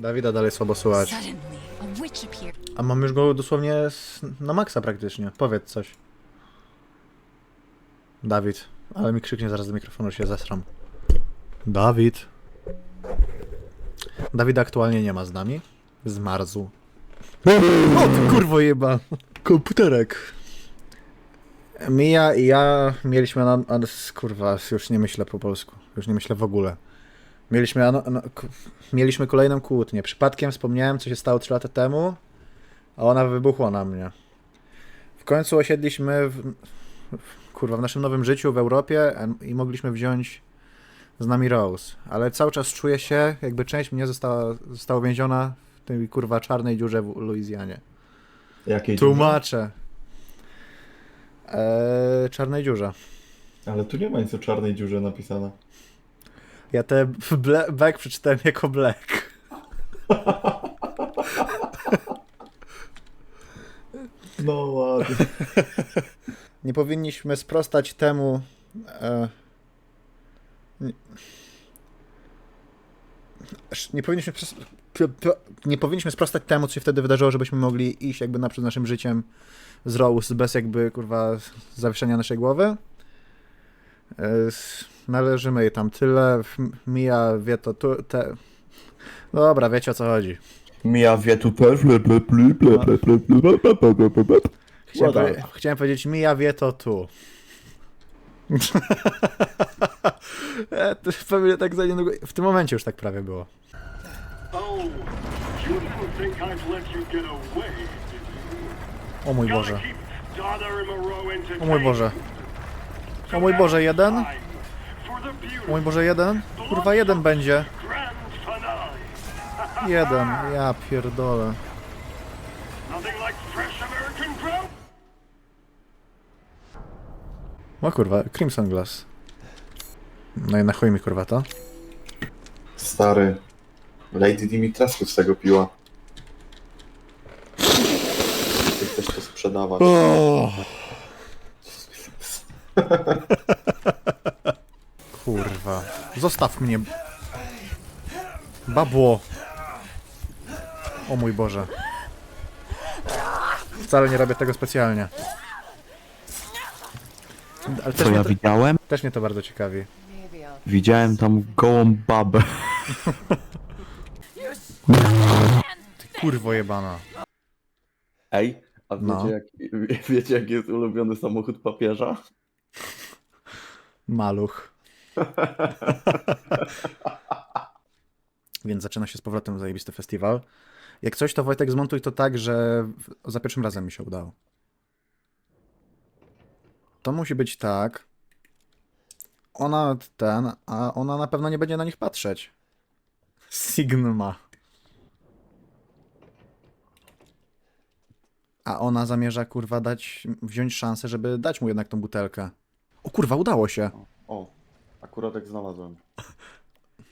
Dawida dalej słabo słychać. A mam już go dosłownie na maksa praktycznie. Powiedz coś. Dawid. Ale mi krzyknie zaraz do mikrofonu, się zesram. Dawid. Dawida aktualnie nie ma z nami. Zmarzł. O ty kurwo jeba. Komputerek. Mija i ja mieliśmy na... Kurwa, już nie myślę po polsku. Już nie myślę w ogóle. Mieliśmy, ano, ano, mieliśmy kolejną kłótnię. Przypadkiem wspomniałem, co się stało 3 lata temu, a ona wybuchła na mnie. W końcu osiedliśmy w, w, kurwa, w naszym nowym życiu w Europie i mogliśmy wziąć z nami Rose. Ale cały czas czuję się, jakby część mnie została, została uwięziona w tej kurwa czarnej dziurze w Luizjanie. Jakiej Tłumaczę. Eee, czarnej dziurze. dziurze? Ale tu nie ma nic o czarnej dziurze napisane. Ja te ble, back przeczytałem jako black. No ładnie. Nie powinniśmy sprostać temu. E, nie, nie powinniśmy. Nie powinniśmy sprostać temu, co się wtedy wydarzyło, żebyśmy mogli iść jakby naprzód naszym życiem z Rose bez jakby kurwa zawieszenia naszej głowy. E, należymy jej tam tyle, mija wie to tu, te... Dobra, wiecie o co chodzi. Mija wie tu też. Chciałem, powiedzieć, mija wie to tu. E, to Pewnie tak za niedługo, w tym momencie już tak prawie było. O mój? Boże. O mój. Boże. O mój Boże, jeden? O mój Boże, jeden? Kurwa, jeden będzie. Jeden. Ja pierdolę. O kurwa, Crimson Glass. No i na chuj mi kurwa to. Stary. Lady Dimitrescu z tego piła. Ty chcesz to sprzedawać. Kurwa. Zostaw mnie. Babło. O mój Boże. Wcale nie robię tego specjalnie. Ale też Co mnie, ja to, widziałem? też mnie to bardzo ciekawi. Widziałem tam gołą babę. Kurwo jebana. Ej, a wiecie, No. jak, wiecie jaki jest ulubiony samochód papieża? Maluch. Więc zaczyna się z powrotem zajebisty festiwal. Jak coś, to Wojtek zmontuj to tak, że za pierwszym razem mi się udało. To musi być tak. Ona ten, a ona na pewno nie będzie na nich patrzeć. Sigma. A ona zamierza, kurwa, dać, wziąć szansę, żeby dać mu jednak tą butelkę. O kurwa, udało się. O, akurat jak znalazłem.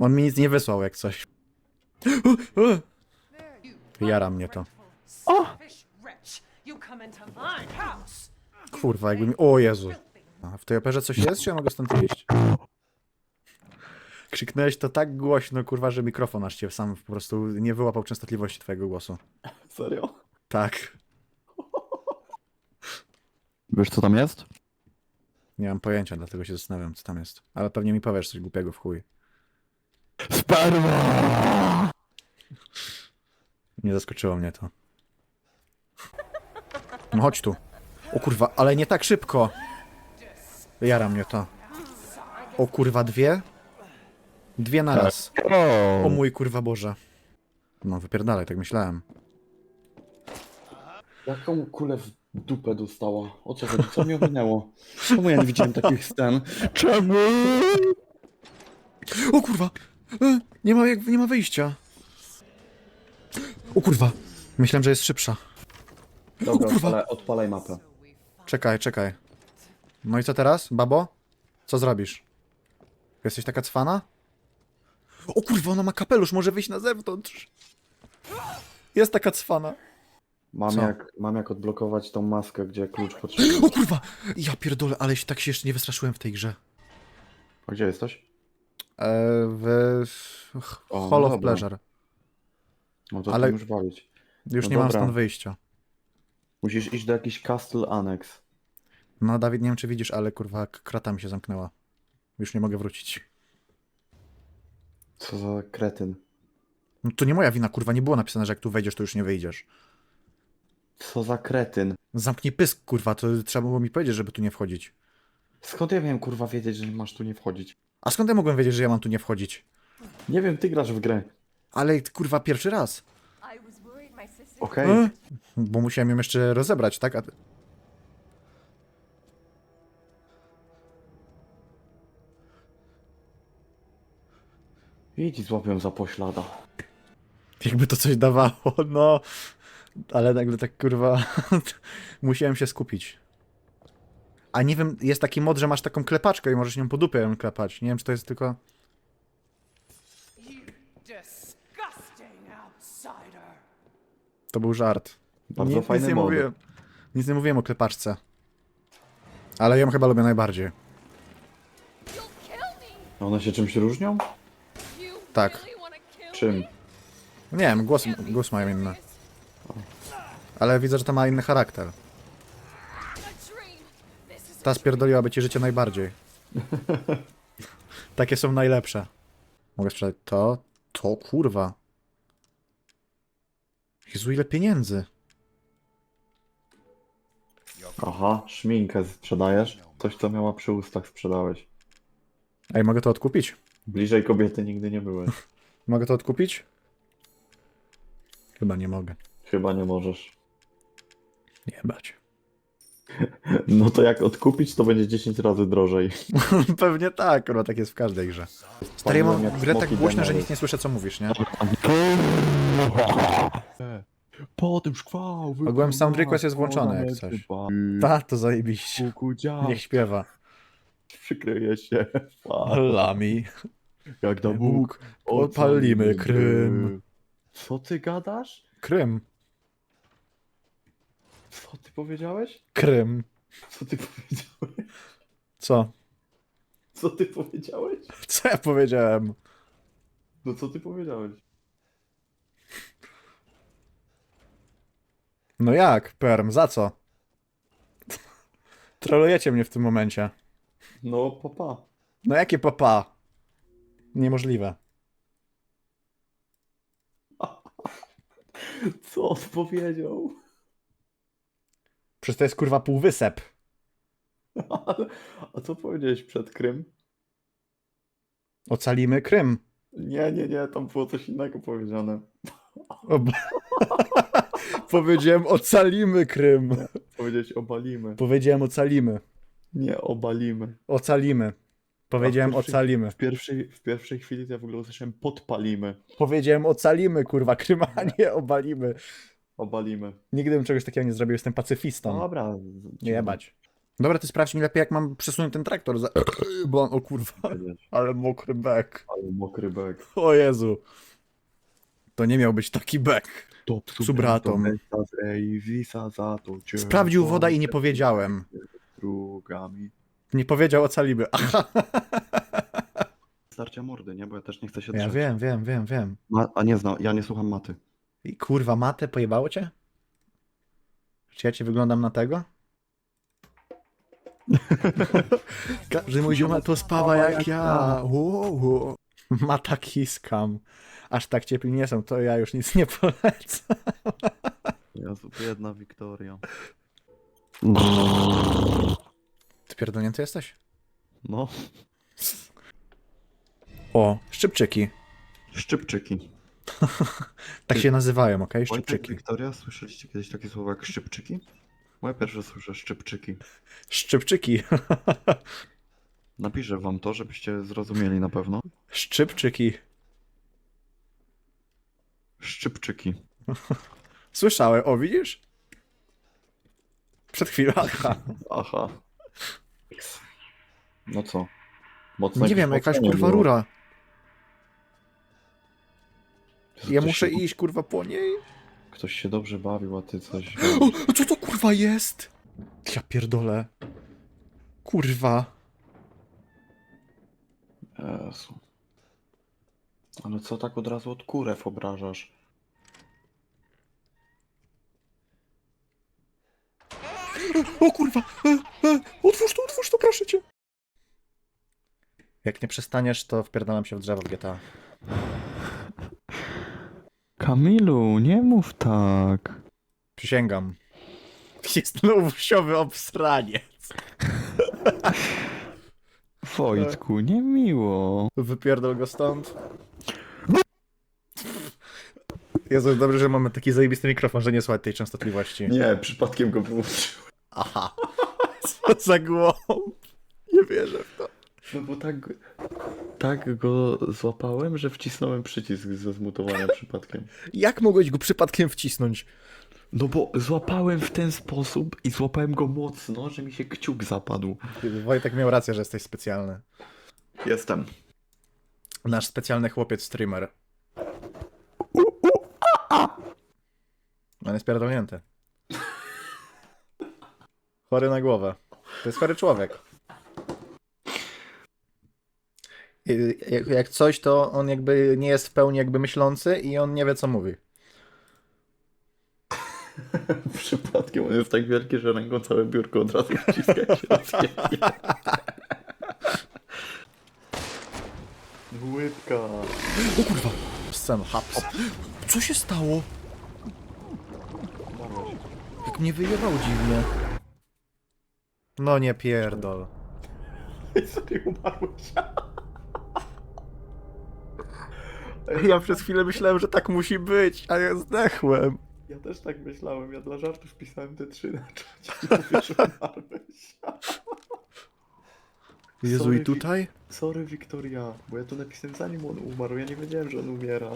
On mi nic nie wysłał jak coś. Jara mnie to. House! Kurwa, jakby mi... O Jezu. A w tej operze coś jest, czy ja mogę stąd iść? Krzyknąłeś to tak głośno, kurwa, że mikrofon aż cię sam po prostu nie wyłapał częstotliwości twojego głosu. Serio? Tak. Wiesz co tam jest? Nie mam pojęcia, dlatego się zastanawiam, co tam jest. Ale pewnie mi powiesz coś głupiego w chuj. Sperma! Nie zaskoczyło mnie to. No chodź tu. O kurwa, ale nie tak szybko. Jara mnie to. O kurwa, dwie? Dwie na raz. O O, mój kurwa Boże. No wypierdalaj, tak myślałem. Jaką kulę w dupę dostała? O co chodzi? Co mi ominęło? Czemu ja nie widziałem takich scen? czemu? O kurwa! E, Nie ma, jak, nie ma wyjścia. O kurwa! Myślałem, że jest szybsza. Dobra, kurwa. odpalaj, odpalaj mapę. Czekaj, czekaj. No i co teraz, babo? Co zrobisz? Jesteś taka cwana? O kurwa, ona ma kapelusz, może wyjść na zewnątrz. Jest taka cwana. Mam Co? jak, mam jak odblokować tą maskę, gdzie klucz potrzebny. O kurwa! Ja pierdolę, ale się tak się jeszcze nie wystraszyłem w tej grze. A gdzie jesteś? E, w O, no Hall of dobra. Pleasure. No to Ale- Ale... już walić. Już No nie mam dobra. stąd wyjścia. Musisz iść do jakiś Castle Annex. No, Dawid, nie wiem, czy widzisz, ale kurwa, k- krata mi się zamknęła. Już nie mogę wrócić. Co za kretyn. No to nie moja wina, kurwa, nie było napisane, że jak tu wejdziesz, to już nie wyjdziesz. Co za kretyn. Zamknij pysk, kurwa, to trzeba było mi powiedzieć, żeby tu nie wchodzić. Skąd ja wiem, kurwa, wiedzieć, że masz tu nie wchodzić? A skąd ja mogłem wiedzieć, że ja mam tu nie wchodzić? Nie wiem, ty grasz w grę. Ale kurwa, pierwszy raz. I was worried my sister. Okej. E? Bo musiałem ją jeszcze rozebrać, tak? A... Idź i złapią za poślada. Jakby to coś dawało, no. Ale nagle tak kurwa. musiałem się skupić. A nie wiem, jest taki mod, że masz taką klepaczkę i możesz nią po dupie ją klepać. Nie wiem, czy to jest tylko. To był żart. Bardzo nic, fajny nic nie mówiłem. Nic nie mówiłem o klepaczce. Ale ją chyba lubię najbardziej. One się czymś różnią? Tak. Czym? Nie wiem, głos, głos mają inny. Ale widzę, że to ma inny charakter. Ta spierdoliłaby ci życie najbardziej. Takie są najlepsze. Mogę sprzedać to, to kurwa. Jezu, ile pieniędzy. Aha, szminkę sprzedajesz? Coś, co miała przy ustach sprzedałeś. Ej, mogę to odkupić? Bliżej kobiety nigdy nie byłeś. Mogę to odkupić? Chyba nie mogę. Chyba nie możesz. Nie bać. No to jak odkupić, to będzie 10 razy drożej. Pewnie tak, kurwa, tak jest w każdej grze. Stary, ja mam grę tak głośno, że nic nie słyszę, co mówisz, nie? Po tym szkwał. Ogółem sound request jest włączony, jak coś. Ta, to zajebiście. Niech śpiewa. Przykryje się. Lami. Jak Bóg, Bóg. odpalimy Krym. Co ty gadasz? Krym. Co ty powiedziałeś? Krym. Co ty powiedziałeś? Co? Co ty powiedziałeś? Co ja powiedziałem? No co ty powiedziałeś? No jak, Perm, za co? Trolujecie mnie w tym momencie. No papa. No jakie papa? Niemożliwe. Co on Przecież to jest kurwa półwysep. A co powiedziałeś przed Krym? Ocalimy Krym. Nie, nie, nie, tam było coś innego powiedziane. Ob... Powiedziałem ocalimy Krym. Powiedziałeś obalimy. Powiedziałem ocalimy. Nie, obalimy. Ocalimy. Powiedziałem A w pierwszej- ocalimy. W pierwszej, w pierwszej chwili to ja w ogóle usłyszałem podpalimy. Powiedziałem ocalimy, kurwa, Krym, a nie obalimy. Obalimy. Nigdy bym czegoś takiego nie zrobił, jestem pacyfistą. Dobra. Nie jebać. Dobra, ty sprawdź mi lepiej, jak mam przesunąć ten traktor. Za... Bo on, o kurwa, ale mokry bek. Ale mokry bek. O Jezu. To nie miał być taki bek. Subratą. Sprawdził woda i nie powiedziałem. Drugami. Nie powiedział ocalimy. Aha. Starcia mordy, nie? Bo ja też nie chcę się Ja drzeć. wiem, wiem, wiem, wiem. Ma, a nie znam, ja nie słucham maty. I kurwa, matę pojebało cię? Czy ja ci wyglądam na tego? Każdy mój ziomal to spawa jak ja. Wow, wow. Mata kiskam. Aż tak ciepli nie są, to ja już nic nie polecam. Jezu, biedna Wiktoria. Ty pierdolnięty jesteś? No. O, szczypczyki. Szczypczyki. Tak się nazywają, okej? Wojtek, Szczypczyki. Wiktoria, słyszeliście kiedyś takie słowo jak szczypczyki? Moje pierwsze słyszę szczypczyki. Szczypczyki. Napiszę wam to, żebyście zrozumieli na pewno. Szczypczyki. Szczypczyki. Słyszałem, o widzisz? Przed chwilą, aha. Aha. No co? Mocno Nie wiem, jakaś kurwa rura. Ja muszę się... iść, kurwa, po niej? Ktoś się dobrze bawił, a ty coś... O, co to, kurwa, jest? Ja pierdolę. Kurwa. Jezu. Ale co tak od razu od kurew obrażasz? O kurwa! E, e, otwórz to, otwórz to, proszę cię! Jak nie przestaniesz, to wpierdalam się w drzewo w GTA. Kamilu, nie mów tak. Przysięgam. Jest nowusiowy obsraniec. Wojtku, niemiło. Wypierdol go stąd. Jezu, dobrze, że mamy taki zajebisty mikrofon, że nie słychać tej częstotliwości. Nie, przypadkiem go wyłączyłem. Aha. Co za głąb. Nie wierzę w to. No bo tak, tak go złapałem, że wcisnąłem przycisk ze zmutowania przypadkiem. Jak mogłeś go przypadkiem wcisnąć? No bo złapałem w ten sposób i złapałem go mocno, że mi się kciuk zapadł. Wojtek miał rację, że jesteś specjalny. Jestem. Nasz specjalny chłopiec streamer. On jest pierdolnięty. Chory na głowę. To jest chory człowiek. I Jak, jak coś, to on jakby nie jest w pełni jakby myślący i on nie wie, co mówi. Przypadkiem on jest tak wielki, że ręką całe biurko od razu wciska się. Łydka. Scen, haps. Co się stało? Jak mnie wyjebał dziwnie. No nie pierdol. Serio umarłeś? Ja przez chwilę myślałem, że tak musi być, a ja zdechłem. Ja też tak myślałem, ja dla żartów pisałem te trzy na czacie i mówię, że umarłeś. Jezu, Sorry, i tutaj? Sorry Wiktoria, bo ja to napisałem zanim on umarł, ja nie wiedziałem, że on umiera.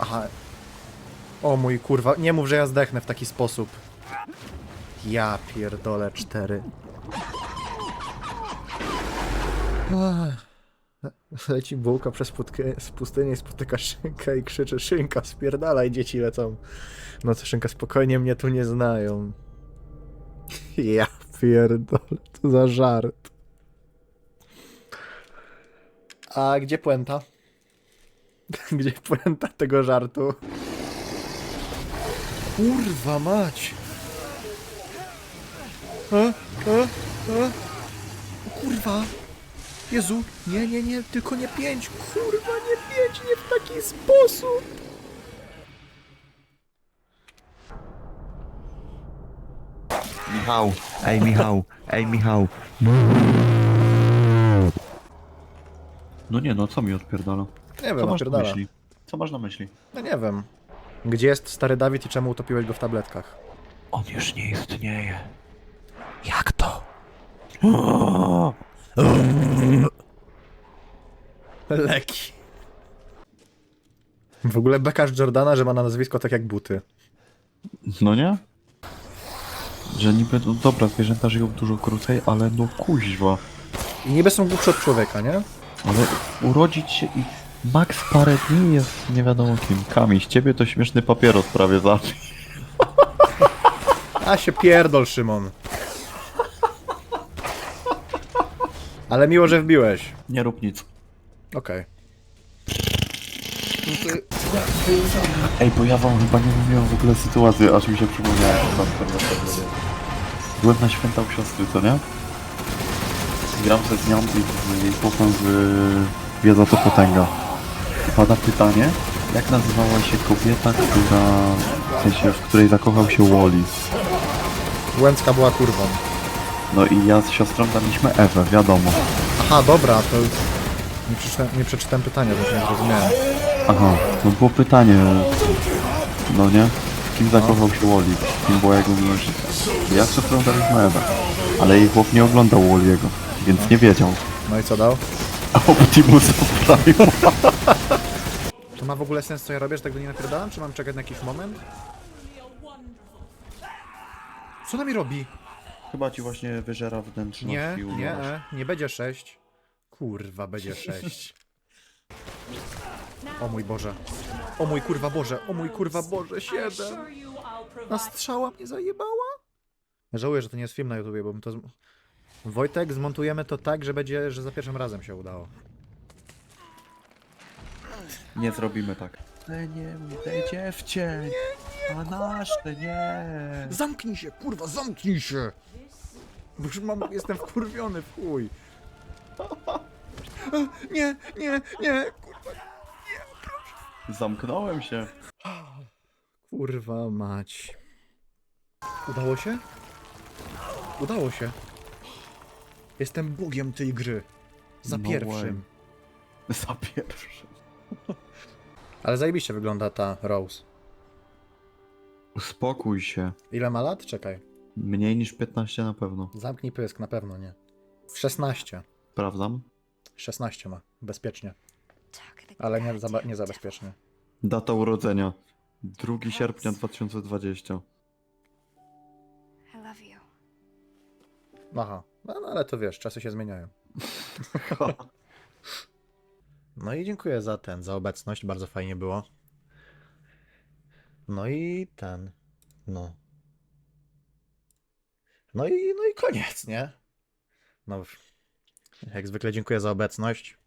Aha. O mój kurwa, nie mów, że ja zdechnę w taki sposób. Ja pierdolę cztery. Leci bułka przez putkę, z pustyni, spotyka szynka i krzyczy Szynka, spierdalaj, dzieci lecą. No to Szynka, spokojnie mnie tu nie znają. Ja pierdolę, to za żart. A gdzie puenta? Gdzie puenta tego żartu? Kurwa mać! A, a, a. O kurwa! Jezu, nie, nie, nie, tylko nie pięć! Kurwa, nie pięć, nie w taki sposób! Michał, ej Michał, ej Michał. No nie no, co mi odpierdala? Nie Co wiem, masz na myśli? Co masz na myśli? No nie wiem. Gdzie jest stary Dawid i czemu utopiłeś go w tabletkach? On już nie istnieje. Jak to? Leki. W ogóle bekasz Jordana, że ma na nazwisko tak jak buty. No nie? Że niby, no dobra, zwierzęta żyją dużo krócej, ale no kuźwa. I niby są głupsze od człowieka, nie? Ale urodzić się i max parę dni jest nie wiadomo kim. Kamiś, ciebie to śmieszny papieros prawie zabił. A się pierdol, Szymon. Ale miło, że wbiłeś. Nie rób nic. Okej. Ej, bo ja wam chyba nie mówiłem w ogóle sytuacji, aż mi się przypomniała. Byłem na święta u siostry, co nie? Gram se z nią i z jej chłopem z Wiedza to Potęga. I pada pytanie, jak nazywała się kobieta, która, w sensie, w której zakochał się Wally? Łęcka była kurwą. No i ja z siostrą daliśmy Ewę, wiadomo. Aha, dobra, to... Nie przeczytałem, nie przeczytałem pytania, więc nie zrozumiałem. Aha, no było pytanie, no nie? Kim zakochał się Wally? Kim była jego miłość? Ja z siostrą daliśmy Ewę, ale jej chłop nie oglądał Wally'ego, więc nie wiedział. No i co dał? A Optimus poprawił. To ma w ogóle sens, co ja robię, że tego nie napierdalam? Czy mam czekać na jakiś moment? Co ona mi robi? Chyba ci właśnie wyżera wnętrzności Nie, i nie, umierasz. e, nie będzie 6. Kurwa, będzie 6. O mój Boże. O mój kurwa Boże, o mój kurwa Boże, 7. Assure you I'll provide A strzała mnie zajebała? Żałuję, że to nie jest film na YouTubie, bo bym to... z- Wojtek, zmontujemy to tak, że będzie, że za pierwszym razem się udało. Nie zrobimy tak. Ale nie, tej dziewczę! A nasze, nie! Zamknij się, kurwa, zamknij się! Bo już mam, jestem wkurwiony w chuj. Nie, nie, nie, kurwa, Zamknąłem się. kurwa mać. Udało się? Udało się. Jestem bogiem tej gry. Za No pierwszym. Za pierwszy. Ale zajebiście wygląda ta Rose. Uspokój się. Ile ma lat? Czekaj. Mniej niż 15 na pewno. Zamknij pysk, na pewno nie. 16. Sprawdzam. 16 ma. Bezpiecznie. Tuck the Ale nie, za, nie zabezpiecznie. Data urodzenia. 2 sierpnia 2020. I love you. Aha. No, no ale to wiesz, czasy się zmieniają. No i dziękuję za ten, za obecność. Bardzo fajnie było. No i ten. No. No i, no i koniec, nie? No, jak zwykle dziękuję za obecność.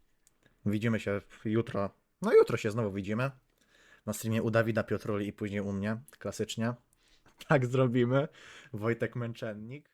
Widzimy się jutro. No jutro się znowu widzimy. Na streamie u Dawida Piotruli i później u mnie. Klasycznie. Tak zrobimy. Wojtek Męczennik.